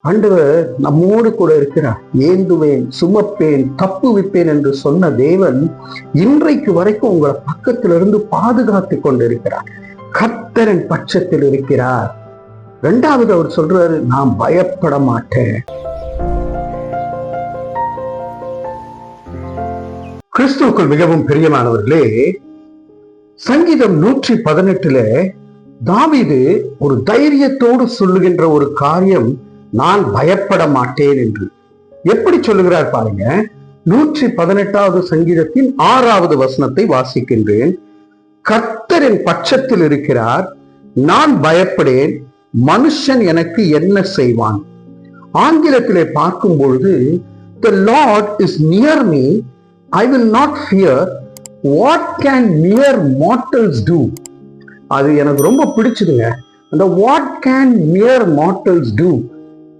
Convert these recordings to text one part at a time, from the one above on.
ஆண்டவர் நம்மோடு கூட இருக்கிறார். ஏந்துவேன் சுமப்பேன் தப்பு விப்பேன் என்று சொன்ன தேவன் இன்றைக்கு வரைக்கும் உங்களை பக்கத்திலிருந்து பாதுகாத்து கொண்டிருக்கிறார். கர்த்தரின் பட்சத்தில் இருக்கிறார். ரெண்டாவது அவர் சொல்றாரு நான் பயப்பட மாட்டேன். கிறிஸ்துவுக்குள் மிகவும் பிரியமானவர்களே சங்கீதம் நூற்றி பதினெட்டுல தாவிது ஒரு தைரியத்தோடு சொல்லுகின்ற ஒரு காரியம் நான் பயப்பட மாட்டேன் என்று. எப்படி சொல்லுகிறார் பாருங்க. நூற்றி பதினெட்டாவது சங்கீதத்தின் ஆறாவது வசனத்தை வாசிக்கின்றேன். கர்த்தரின் பட்சத்தில் இருக்கிறார். நான் பயப்படேன். மனுஷன் எனக்கு என்ன செய்வான்? ஆங்கிலத்திலே பார்க்கும் பொழுது the Lord is near me I will not fear. What can mere mortals do அது எனக்கு ரொம்ப பிடிச்சதுங்க. அந்த what can mere mortals do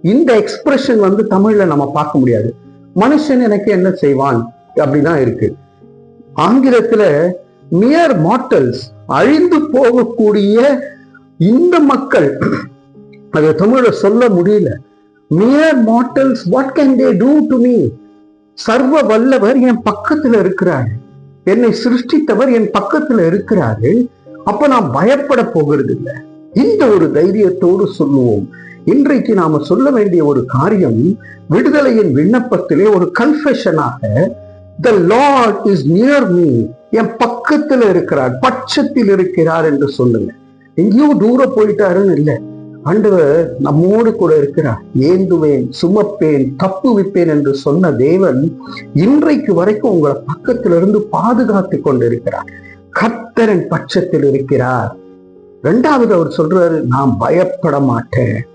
இந்த எக்ஸ்பிரஷன் வந்து தமிழ்ல நம்ம பார்க்க முடியாது. மனுஷன் எனக்கு என்ன செய்வான்? அப்படிதான் இருக்கு. ஆங்கிலத்துல மியர் மார்டல்ஸ் அழிந்து போகக்கூடிய இந்த மக்கள் அதை தமிழ சொல்ல முடியல. Mere mortals what can they do to me சர்வ வல்லவர் என் பக்கத்துல இருக்கிறாரு. என்னை சிருஷ்டித்தவர் என் பக்கத்துல இருக்கிறாரு. அப்ப நான் பயப்பட போகிறது இல்லை இந்த ஒரு தைரியத்தோடு சொல்லுவோம். இன்றைக்கு நாம சொல்ல வேண்டிய ஒரு காரியம் விடுதலையின் விண்ணப்பத்திலே ஒரு கன்ஃபெஷனாக the Lord is near me என் பக்கத்துல இருக்கிறார் பட்சத்தில் இருக்கிறார் என்று சொல்லுங்க. எங்கேயோ தூரம் போயிட்டாருன்னு இல்லை. ஆண்டவர் நம்மோடு கூட இருக்கிறார். ஏந்துவேன் சுமப்பேன் தப்பு விப்பேன் என்று சொன்ன தேவன் இன்றைக்கு வரைக்கும் உங்களை பக்கத்திலிருந்து பாதுகாத்து கொண்டிருக்கிறார். கர்த்தரின் பட்சத்தில் இருக்கிறார். ரெண்டாவது அவர் சொல்றாரு நான் பயப்பட மாட்டேன்.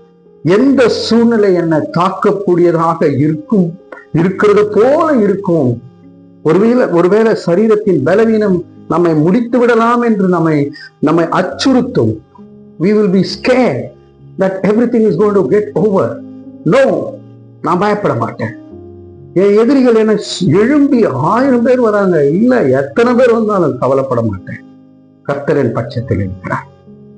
எந்த சூழ்நிலை என்னை தாக்கக்கூடியதாக இருக்கும்? இருக்கிறது போல இருக்கும். ஒருவேளை ஒருவேளை சரீரத்தின் பலவீனம் நம்மை முடித்து விடலாம் என்று நம்மை நம்மை அச்சுறுத்தும். We will be scared that everything is going to get over. No நான் பயப்பட மாட்டேன். என் எதிரிகள் என்ன எழும்பி ஆயிரம் பேர் வராங்க. இல்ல எத்தனை பேர் வந்தாலும் கவலைப்பட மாட்டேன். கர்த்தரின் பட்சத்தில் இருக்கிறார்.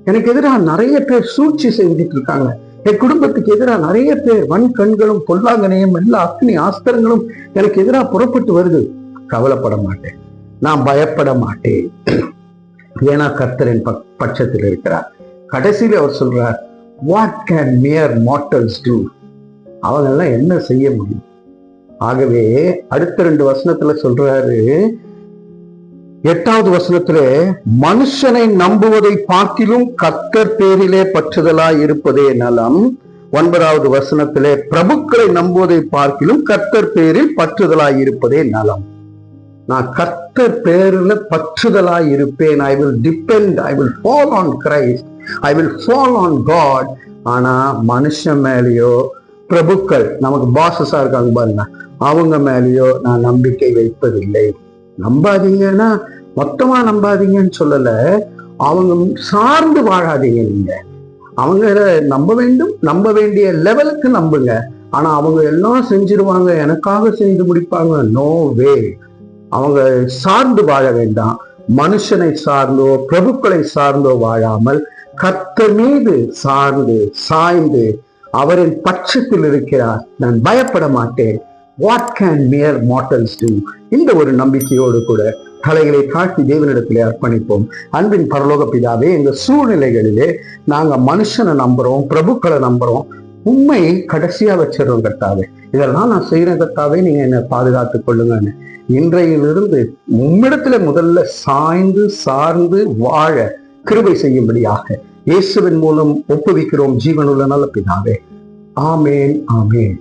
எனக்கு எதிராக நிறைய பேர் சூழ்ச்சி செய்துட்டு இருக்காங்க. என் குடும்பத்துக்கு எதிராக நிறைய பேர் வன் கண்களும் பொல்லாங்கனையும் எல்லா அக்னி ஆஸ்திரங்களும் எனக்கு எதிராக புறப்பட்டு வருது. கவலைப்பட மாட்டேன். நான் பயப்பட மாட்டேன். ஏன்னா கர்த்தரின் பக்- பட்சத்தில் இருக்கிறார். கடைசியில அவர் சொல்றார் what can mere mortals do அவங்க எல்லாம் என்ன செய்ய முடியும்? ஆகவே அடுத்த ரெண்டு வசனத்துல சொல்றாரு எட்டாவது வசனத்திலே மனுஷனை நம்புவதை பார்க்கிலும் கத்தர் பேரிலே பற்றுதலா இருப்பதே நலம். ஒன்பதாவது வசனத்திலே பிரபுக்களை நம்புவதை பார்க்கிலும் கர்த்தர் பேரில் பற்றுதலாய் இருப்பதே நலம். நான் கர்த்தர் பேரில் பற்றுதலாய் இருப்பேன். I will depend I will fall on Christ I will fall on God ஆனா மனுஷன் மேலேயோ பிரபுக்கள் நமக்கு பாசஸா இருக்காங்க பாருங்க அவங்க மேலேயோ நான் நம்பிக்கை வைப்பதில்லை. நம்பாதீங்கன்னா மொத்தமா நம்பாதீங்கன்னு சொல்லல அவங்க சார்ந்து வாழாதீங்க நீங்க. அவங்கள நம்ப வேண்டும் நம்ப வேண்டிய லெவலுக்கு நம்புங்க. ஆனா அவங்க எல்லாம் செஞ்சிருவாங்க எனக்காக செஞ்சு முடிப்பாங்க நோ வே அவங்க சார்ந்து வாழ வேண்டாம். மனுஷனை சார்ந்தோ பிரபுக்களை சார்ந்தோ வாழாமல் கத்த மீது சார்ந்து சாய்ந்து அவரின் பட்சத்தில் இருக்கிறார். நான் பயப்பட மாட்டேன். What can mere mortals do இந்த ஒரு நம்பிக்கையோடு கூட தலைகளை தாழ்த்தி தேவனிடத்திலே அர்ப்பணிப்போம். அன்பின் பரலோக பிதாவே எங்க சூழ்நிலைகளிலே நாங்க மனுஷனை நம்புறோம் பிரபுக்களை நம்புறோம். உண்மையை கடைசியா வச்சிடறோம் கர்த்தாவே. இதெல்லாம் நான் செய்யறேன் கர்த்தாவே நீங்க என்னை பாதுகாத்துக் கொள்ளுங்கன்னு. இன்றையிலிருந்து உம்மிடத்துல முதல்ல சாய்ந்து சார்ந்து வாழ கிருபை செய்யும்படியாக இயேசுவின் மூலம் ஒப்புவிக்கிறோம் ஜீவனுள்ள நல்ல பிதாவே. ஆமேன் ஆமேன்.